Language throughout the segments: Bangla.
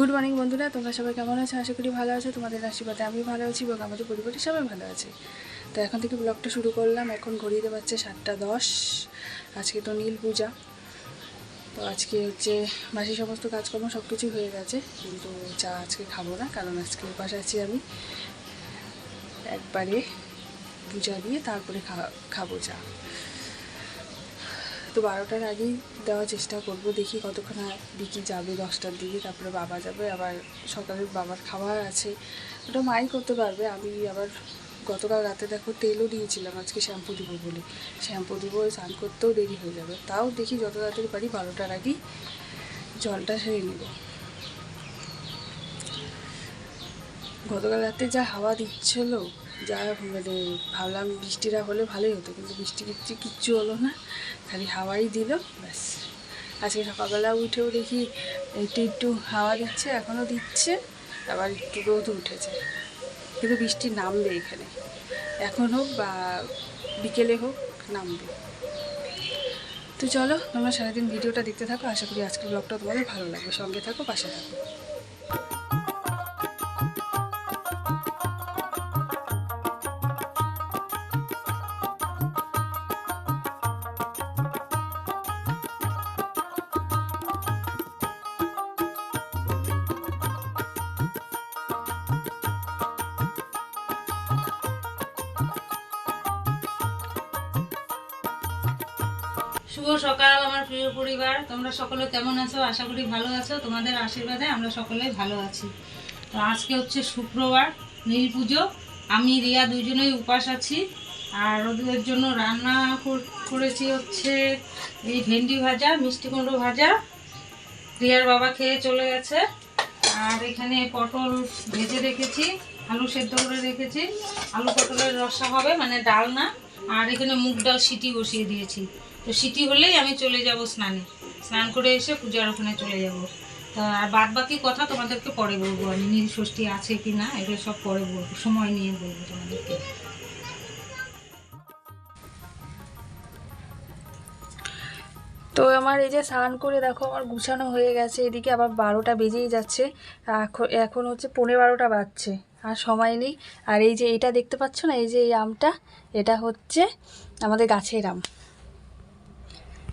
গুড মর্নিং বন্ধুরা। তোমরা সবাই কেমন আছো? আশা করি ভালো আছো। তোমাদের আশীর্বাদে আমি ভালো আছি এবং আমাদের পরিবারের সবাই ভালো আছে। তো এখন থেকে ব্লগটা শুরু করলাম। এখন ঘড়িতে পাচ্ছে সাতটা দশ। আজকে তো নীল পূজা। তো আজকে হচ্ছে বাসি সমস্ত কাজকর্ম সব কিছু হয়ে গেছে। কিন্তু চা আজকে খাব না, কারণ আজকে উপাস আছি আমি। একবারে পূজা দিয়ে তারপরে খাব চা। তো বারোটার আগেই দেওয়ার চেষ্টা করব, দেখি কতক্ষণ বিকি যাবে দশটার দিকে, তারপরে বাবা যাবে, আবার সকালে বাবার খাবার আছে। ওটা মাই করতে পারবে, আমি আবার গতকাল রাতে দেখো তেলও দিয়েছিলাম, আজকে শ্যাম্পু দিব বলে। শ্যাম্পু দিব, স্নান করতেও দেরি হয়ে যাবে। তাও দেখি যত তাড়াতাড়ি পারি বারোটার আগেই জলটা সেরে নেব। গতকাল রাতে যা হাওয়া দিচ্ছিল যা মানে ভাবলাম বৃষ্টিটা হলে ভালোই হতো, কিন্তু বৃষ্টি কিচ্ছু কিচ্ছু হলো না, খালি হাওয়াই দিল, ব্যাস। আজকে সকালবেলা উঠেও দেখি একটু একটু হাওয়া দিচ্ছে, এখনও দিচ্ছে, আবার একটু রোদ উঠেছে। কিন্তু বৃষ্টি নামবে এখানে। এখন হোক বা বিকেলে হোক, নামবে। তো চলো, তোমরা সারাদিন ভিডিওটা দেখতে থাকো, আশা করি আজকের ব্লগটা তোমাদের ভালো লাগবে। সঙ্গে থাকো, পাশে থাকো। শুভ সকাল আমার প্রিয় পরিবার। তোমরা সকলে কেমন আছো? আশা করি ভালো আছো। তোমাদের আশীর্বাদে আমরা সকলে ভালো আছি। তো আজকে হচ্ছে শুক্রবার, নীল পুজো। আমি, রিয়া দুজনেই উপাস আছি। আর ওদের জন্য রান্না কর- করেছি হচ্ছে এই ভেন্ডি ভাজা, মিষ্টি কুমড়ো ভাজা। রিয়ার বাবা খেয়ে চলে গেছে। আর এখানে পটল ভেজে রেখেছি, আলু সেদ্ধ করে রেখেছি। আলু পটলের রসা হবে মানে ডাল না আর এখানে মুগ ডাল সিটি বসিয়ে দিয়েছি। তো সিটি হলেই আমি চলে যাব স্নানে। স্নান করে এসে পূজার ওখানে চলে যাব। আর বাদ বাকি কথা তোমাদেরকে পরে বলব। আমি নীল ষষ্ঠী আছে কি না, এগুলো সব পরে বলব। সময় নিয়ে বলব তোমাদেরকে। তো আমার এই যে স্নান করে দেখো, আমার গুছানো হয়ে গেছে। এদিকে আবার বারোটা বেজেই যাচ্ছে। এখন এখন হচ্ছে পনেরো বারোটা বাজছে। আর সময় নেই। আর এই যে এটা দেখতে পাচ্ছ না? এই যে এই আমটা, এটা হচ্ছে আমাদের গাছের আম।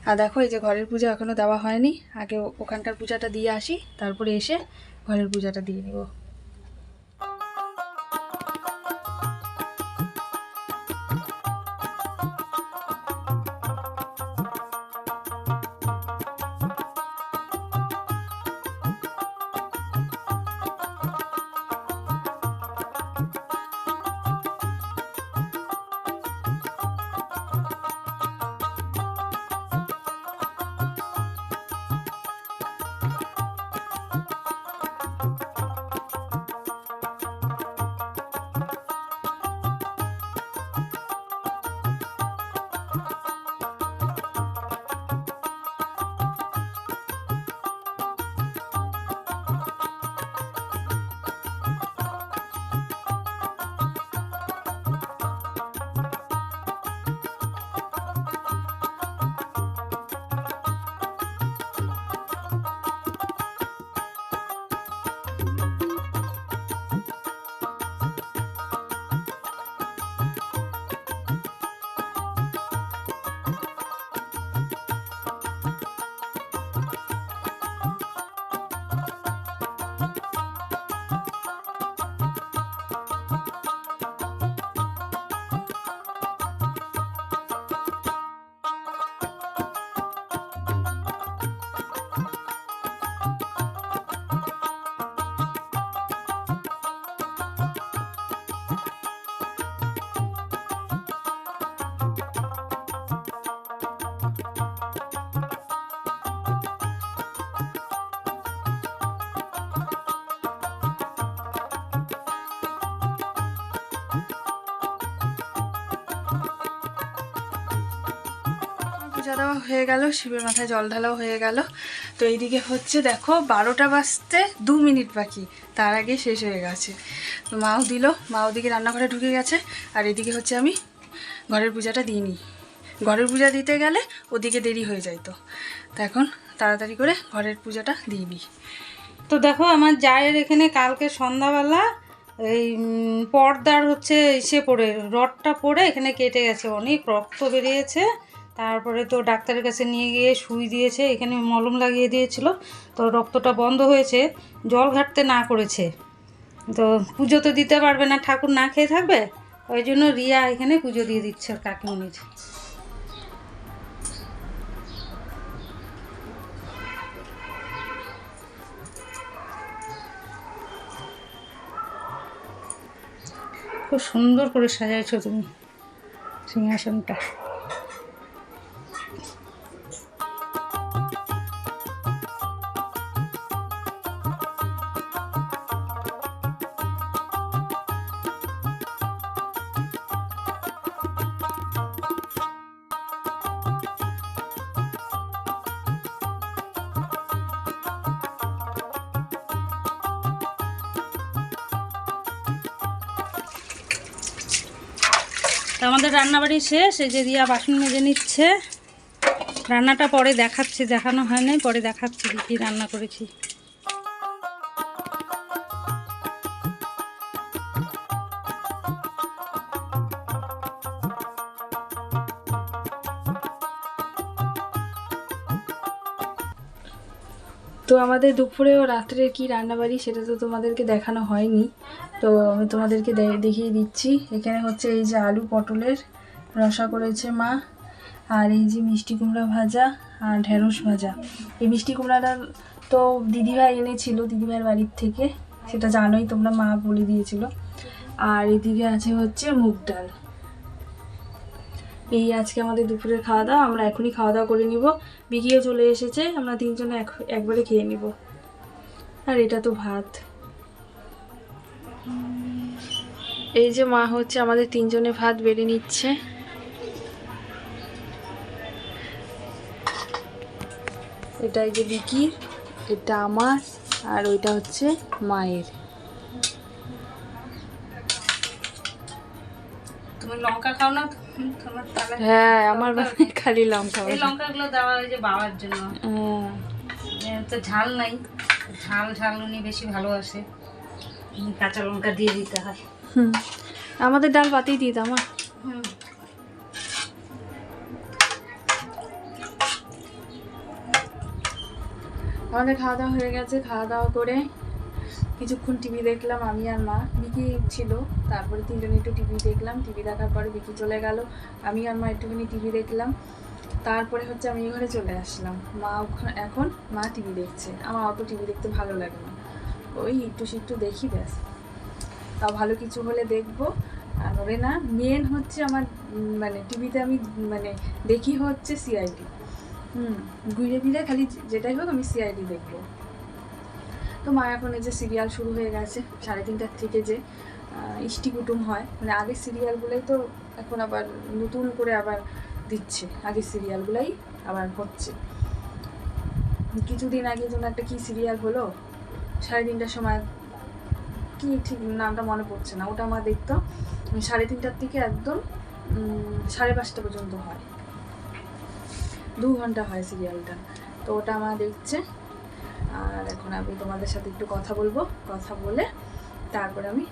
আর দেখো এই যে ঘরের পূজা এখনও দেওয়া হয়নি। আগে ওখানকার পূজাটা দিয়ে আসি, তারপরে এসে ঘরের পূজাটা দিয়ে নেব। পূজা দেওয়া হয়ে গেল, শিবের মাথায় জল ঢালাও হয়ে গেল। তো এইদিকে হচ্ছে দেখো, বারোটা বাজতে দু মিনিট বাকি, তার আগে শেষ হয়ে গেছে। তো মাও দিল মা ওদিকে রান্নাঘরে ঢুকে গেছে, আর এদিকে হচ্ছে আমি ঘরের পূজাটা দিইনি। ঘরের পূজা দিতে গেলে ওদিকে দেরি হয়ে যায় তো। তো এখন তাড়াতাড়ি করে ঘরের পূজাটা দিইনি। তো দেখো, আমার জায়ের এখানে কালকে সন্ধ্যাবেলা এই পর্দার হচ্ছে ইসে পড়ে, রডটা পড়ে এখানে কেটে গেছে, অনেক রক্ত বেরিয়েছে। তারপরে তো ডাক্তারের কাছে নিয়ে গিয়ে সুই দিয়েছে, এখানে মলম লাগিয়ে দিয়েছিল, তো রক্তটা বন্ধ হয়েছে, জল ঘাটতে না করেছে। তো পুজো তো দিতে পারবে না, ঠাকুর না খেয়ে থাকবে? ওই জন্য রিয়া এখানে পুজো দিয়ে দিচ্ছে কাকিমণির। খুব সুন্দর করে সাজাইছো তুমি, সিংহাসনটা। তো আমাদের রান্নাবাড়ি শেষ, এই যে রিয়া বাসন মেজে নিচ্ছে। রান্নাটা পরে দেখাচ্ছি, দেখানো হয় নাই, পরে দেখাচ্ছি কী কী রান্না করেছি। তো আমাদের দুপুরে ও রাত্রে কি রান্নাবাড়ি সেটা তো তোমাদেরকে দেখানো হয়নি। তো আমি তোমাদেরকে দেখিয়ে দিচ্ছি। এখানে হচ্ছে এই যে আলু পটলের রসা করেছে মা, আর এই যে মিষ্টি কুমড়া ভাজা আর ঢেঁড়স ভাজা। এই মিষ্টি কুমড়াটা তো দিদিভাই এনেছিল দিদিভাইয়ের বাড়ির থেকে, সেটা জানোই, তোমরা মা বলে দিয়েছিল। আর এদিকে আছে হচ্ছে মুগ ডাল। এই আজকে আমাদের দুপুরের খাওয়া দাওয়া আমরা এখনই খাওয়া দাওয়া করে নিব। বিকিয়ে চলে এসেছে, আমরা তিনজনে এক, একবারে খেয়ে নিব। আর এটা তো ভাত। এই যে মা হচ্ছে আমাদের তিনজনে ভাত বেড়ে নিচ্ছে। এটা এই যে বিকির এটা আমার, আর ওইটা হচ্ছে মায়ের। তুমি লঙ্কা খাও না তোমার হ্যাঁ আমার বাসায় খালি লঙ্কা এই লঙ্কাগুলো দেওয়া যে বাবার জন্য। হ্যাঁ। তো ঝাল নাই। ঝাল ঝাল উনি বেশি ভালোবাসে। কাঁচা লঙ্কা দিয়ে দিতে হয়। হুম। আমাদের ডাল পাতেই দিতাম মা। হুম। আমাদের খাওয়া দাওয়া হয়ে গেছে খাওয়া দাওয়া করে কিছুক্ষণ টিভি দেখলাম, আমি আর মা। বিকি ছিল, তারপরে তিনজনে একটু টিভি দেখলাম। টিভি দেখার পরে বিকি চলে গেল, আমি আর মা একটুখানি টিভি দেখলাম। তারপরে হচ্ছে আমি ঘরে চলে আসলাম। মা এখন মা টিভি দেখছে। আমার অত টিভি দেখতে ভালো লাগে না। ওই একটু একটু দেখি ব্যাস। তাও ভালো কিছু হলে দেখব। আর ওরে না মেন হচ্ছে আমার মানে টিভিতে আমি মানে দেখি হচ্ছে সিআইডি হুম, ঘুরে ফিরে খালি যেটাই হোক আমি সিআইডি দেখব। তো মা এখন এই যে সিরিয়াল শুরু হয়ে গেছে, সাড়ে তিনটার থেকে যে ইষ্টি কুটুম হয় মানে আগের সিরিয়ালগুলোই তো এখন আবার নতুন করে আবার দিচ্ছে, আগের সিরিয়ালগুলোই আবার হচ্ছে। কিছুদিন আগে যেন একটা কি সিরিয়াল হলো, সাড়ে তিনটার সময়, কি ঠিক নামটা মনে পড়ছে না, ওটা আমার দেখতো সাড়ে তিনটার থেকে একদম সাড়ে পাঁচটা পর্যন্ত হয়। দু ঘণ্টা হয় সিরিয়ালটা, তো ওটা আমার দেখছে। আর এখন আমি তোমাদের সাথে একটু কথা বলব। কথা বলে তারপরে আমি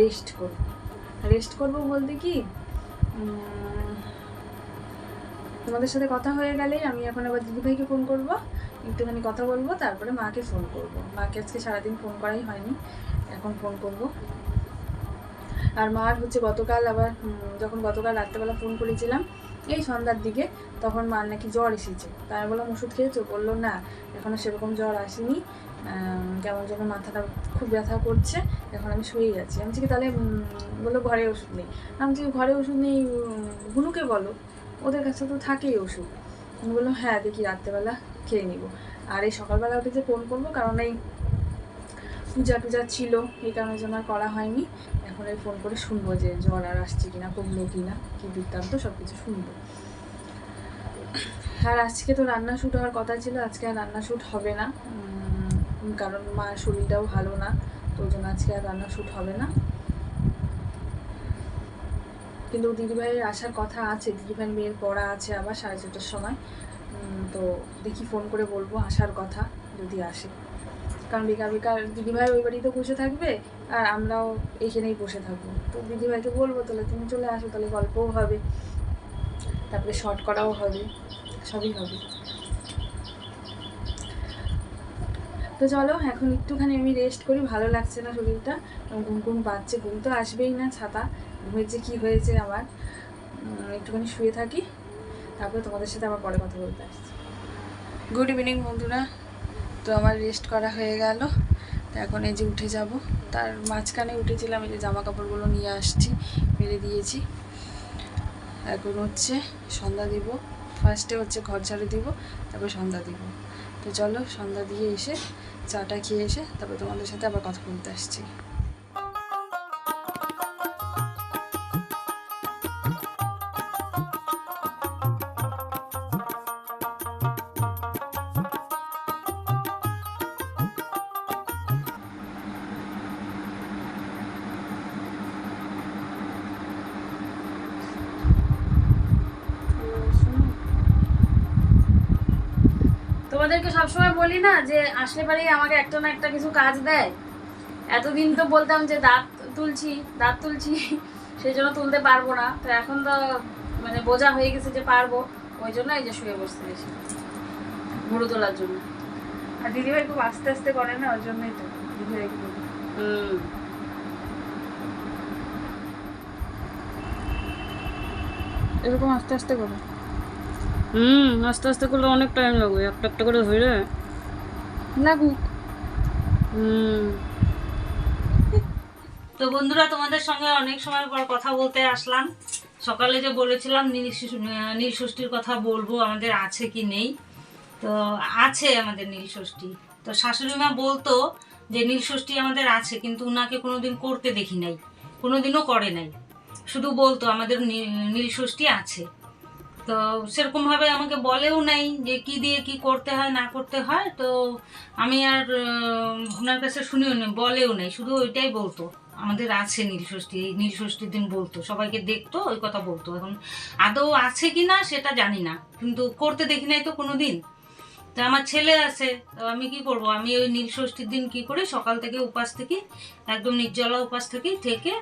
রেস্ট করব। রেস্ট করব বলতে কি তোমাদের সাথে কথা হয়ে গেলেই আমি এখন আবার দিদিভাইকে ফোন করব, একটুখানি কথা বলব, তারপরে মাকে ফোন করব। মাকে আজকে সারাদিন ফোন করাই হয়নি, এখন ফোন করব। আর মার হচ্ছে গতকাল আবার যখন গতকাল রাত্রেবেলা ফোন করেছিলাম এই সন্ধ্যার দিকে তখন মার নাকি জ্বর এসেছে। তাই বললাম ওষুধ খেয়েছো? বলল, না, এখনও সেরকম জ্বর আসেনি। কেমন যেন মাথাটা খুব ব্যথা করছে, এখন আমি শুয়ে আছি। আমি কি তাহলে বলল, ঘরে ওষুধ নেই। আমি বলছি, ঘরে ওষুধ নেই বুনুকে বলো। ওদের কাছে তো থাকেই ওষুধ। আমি বললাম হ্যাঁ দেখি রাত্রেবেলা খেয়ে নিব। আর এই সকালবেলা উঠে যে ফোন করব, কারণ এই পূজা টুজা ছিল, এই কারণে জন্য আর করা হয়নি। এখন এই ফোন করে শুনব যে জ্বর আর আসছে কিনা, কমলো কিনা, কি বৃত্তান্ত সব কিছু শুনব। আর আজকে তো রান্না শ্যুট হওয়ার কথা ছিল, আজকে আর রান্না শ্যুট হবে না। কারণ মার শরীরটাও ভালো না, তো ওই জন্য আজকে আর রান্না শ্যুট হবে না। কিন্তু দিদিভাইয়ের আসার কথা আছে, দিদিভাইয়ের মেয়ের পড়া আছে আবার সাড়ে ছটার সময়। তো দেখি ফোন করে বলব আসার কথা, যদি আসে। কারণ বিকাল বিকাল দিদিভাই ওই বাড়িতে বসে থাকবে আর আমরাও এইখানেই বসে থাকব। তো দিদিভাইকে বলব, তাহলে তুমি চলে আসো, তাহলে গল্পও হবে, তারপরে শর্ট করাও হবে, সবই হবে। তো চলো, এখন একটুখানি আমি রেস্ট করি, ভালো লাগছে না শরীরটা ঘুম ঘুম পাচ্ছে, ঘুম তো আসবেই না, ছাতা, ঘুমের যে কী হয়েছে আমার। একটুখানি শুয়ে থাকি, তারপরে তোমাদের সাথে আবার পরে কথা বলতে আসছি। গুড ইভিনিং বন্ধুরা। তো আমার রেস্ট করা হয়ে গেল। তো এখন এই যে উঠে যাব। তার মাঝখানে উঠেছিলাম এই যে জামা কাপড়গুলো নিয়ে আসছি মেরে দিয়েছি। এখন হচ্ছে সন্ধ্যা দিব। ফার্স্টে হচ্ছে ঘর ঝাড়ু দিব, তারপর সন্ধ্যা দিব। তো চলো সন্ধ্যা দিয়ে এসে চাটা খেয়ে এসে তারপর তোমাদের সাথে আবার কথা বলতে আসছি। তোমাদেরকে সবসময় বলি না যে আসলে পারেই আমাকে একটা না একটা কিছু কাজ দেয়। এতদিন তো বলতাম যে দাঁত তুলছি দাঁত তুলছি সেই জন্য তুলতে পারব না। তো এখন তো মানে বোঝা হয়ে গেছে যে পারব ওই জন্য এই যে শুয়ে বসতে বেশি গুঁড়ো তোলার জন্য। আর দিদিভাই খুব আস্তে আস্তে করে না ওর জন্যই তো দিদিভাইকে বলি হুম। এরকম আস্তে আস্তে করো। হুম আস্তে আস্তে করলে অনেক টাইম লাগবে একটা একটা করে ধরে। লাগুক হুম। তো বন্ধুরা তোমাদের সঙ্গে অনেক সময় পর কথা বলতে আসলাম। সকালে যে বলেছিলাম নীল নীল ষষ্ঠীর কথা বলব আমাদের আছে কি নেই। তো আছে আমাদের নীল ষষ্ঠী। তো শাশুড়ি মা বলতো যে নীল ষষ্ঠী আমাদের আছে কিন্তু উনাকে কোনোদিন করতে দেখি নাই কোনোদিনও করে নাই। শুধু বলতো আমাদের নীল ষষ্ঠী আছে। তো সেরকমভাবে আমাকে বলেও নাই যে কি দিয়ে কি করতে হয়, না করতে হয়। তো আমি আর ওনার কাছে শুনিও নি, বলেও নাই। শুধু ওইটাই বলতো। আমাদের আছে নীলষষ্ঠী এই নীলষষ্ঠীর দিন বলতো। সবাইকে দেখতো, ওই কথা বলতো। এখন আদৌ আছে কি না, সেটা জানি না। কিন্তু করতে দেখি নাই তো কোনো দিন তো আমার ছেলে আছে, তো আমি কি করব? আমি ওই নীলষষ্ঠীর দিন কি করি? সকাল থেকে উপাস থেকে, একদম নির্জলা উপাস থেকে থেকে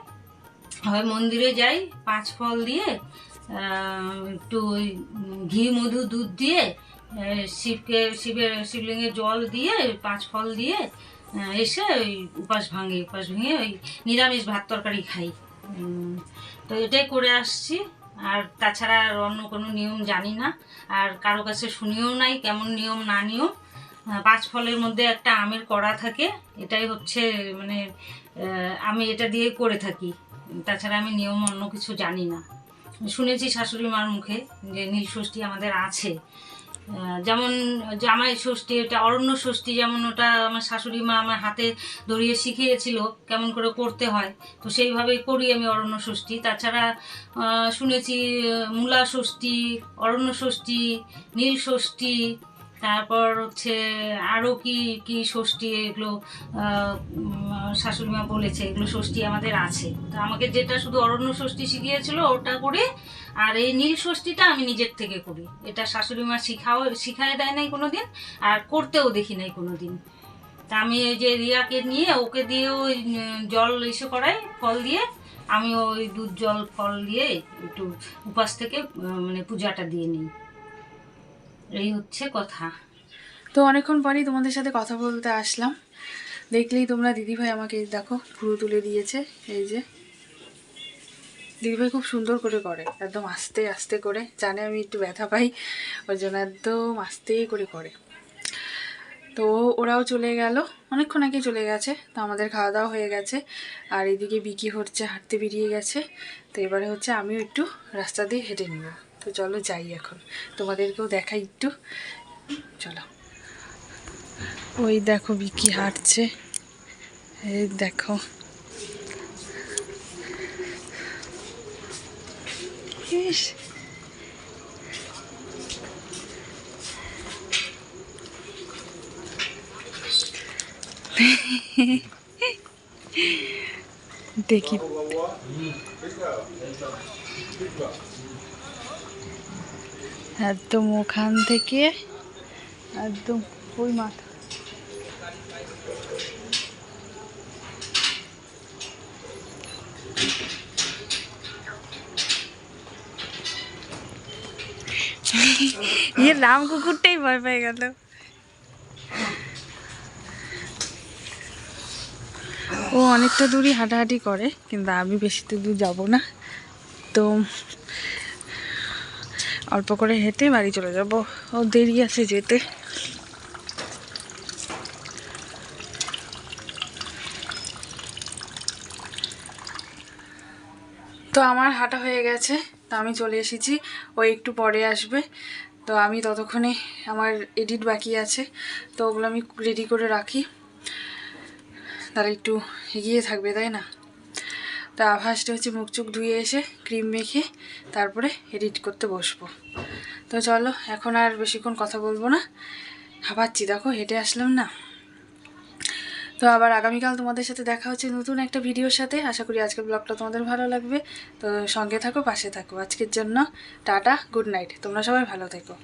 হয় মন্দিরে যাই, পাঁচ ফল দিয়ে একটু ওই ঘি, মধু, দুধ দিয়ে শিবকে, শিবের শিবলিঙ্গে জল দিয়ে, পাঁচ ফল দিয়ে এসে ওই উপাস ভাঙি, উপাস ভেঙে ওই নিরামিষ ভাত তরকারি খাই। তো এটাই করে আসছি। আর তাছাড়া আর অন্য কোনো নিয়ম জানি না। আর কারও কাছে শুনিও নাই, কেমন নিয়ম না নিয়ম। পাঁচ ফলের মধ্যে একটা আমের কড়া থাকে, এটাই হচ্ছে মানে আমি এটা দিয়ে করে থাকি। তাছাড়া আমি নিয়ম অন্য কিছু জানি না। শুনেছি শাশুড়ি মার মুখে যে নীল ষষ্ঠী আমাদের আছে। যেমন জামাই ষষ্ঠী, এটা অরণ্য ষষ্ঠী যেমন ওটা আমার শাশুড়ি মা আমার হাতে ধরিয়ে শিখিয়েছিল কেমন করে করতে হয়, তো সেইভাবেই করি আমি অরণ্য ষষ্ঠী। তাছাড়া শুনেছি মূলা ষষ্ঠী, অরণ্য ষষ্ঠী, নীল ষষ্ঠী তারপর হচ্ছে আরও কি কি ষষ্ঠী এগুলো আহ, উম, শাশুড়ি মা বলেছে এগুলো ষষ্ঠী আমাদের আছে। তো আমাকে যেটা শুধু অরণ্য ষষ্ঠী শিখিয়েছিল ওটা করি আর এই নীল ষষ্ঠীটা আমি নিজের থেকে করি। এটা শাশুড়ি মা শিখাও শিখায় দেয় নাই কোনো দিন আর করতেও দেখি নাই কোনো দিন তা আমি ওই যে রিয়াকে নিয়ে ওকে দিয়ে ওই জল এসে করাই ফল দিয়ে আমি ওই দুধ জল ফল দিয়ে একটু উপাস থেকে মানে পূজাটা দিয়ে নিই। এই হচ্ছে কথা। তো অনেকক্ষণ পরেই তোমাদের সাথে কথা বলতে আসলাম। দেখলেই তোমরা দিদিভাই আমাকে, দেখো ফুল তুলে দিয়েছে, এই যে। দিদিভাই খুব সুন্দর করে করে, একদম আস্তে আস্তে করে। জানে আমি একটু ব্যথা পাই, ওই জন্য একদম আস্তেই করে করে। তো ওরাও চলে গেল, অনেকক্ষণ আগে চলে গেছে, তো আমাদের খাওয়া দাওয়া হয়ে গেছে। আর এদিকে বিকি হচ্ছে, হাঁটতে বেরিয়ে গেছে। তো এবারে হচ্ছে আমিও একটু রাস্তা দিয়ে হেঁটে নিব। তো চলো যাই এখন। তোমাদেরকেও দেখাই একটু। চলো। ওই দেখো বিকি হাঁটছে। এই দেখো। ইস। দেখি। একদম ওখান থেকে একদম ওই মাথা। ইয়ে রাম কুকুরটাই ভয় পেয়ে গেল। ও অনেকটা দূরই হাঁটাহাঁটি করে, কিন্তু আমি বেশি তো দূর যাব না। তো অল্প করে হেঁটে বাড়ি চলে যাব। ও দেরি আছে যেতে। তো আমার হাঁটা হয়ে গেছে। তো আমি চলে এসেছি। ও একটু পরে আসবে। তো আমি ততক্ষণে আমার এডিট বাকি আছে। তো ওগুলো আমি রেডি করে রাখি। তারা একটু এগিয়ে থাকবে, তাই না? তা ফার্স্টে হচ্ছে মুখ চুখ ধুয়ে এসে ক্রিম মেখে তারপরে এডিট করতে বসবো। তো চলো, এখন আর বেশিক্ষণ কথা বলব না। হাঁপাচ্ছি দেখো হেঁটে আসলাম না। তো আবার আগামীকাল তোমাদের সাথে দেখা হচ্ছে নতুন একটা ভিডিওর সাথে। আশা করি আজকের ব্লগটা তোমাদের ভালো লাগবে। তো সঙ্গে থাকো, পাশে থাকো। আজকের জন্য টাটা গুড নাইট তোমরা সবাই ভালো থেকো।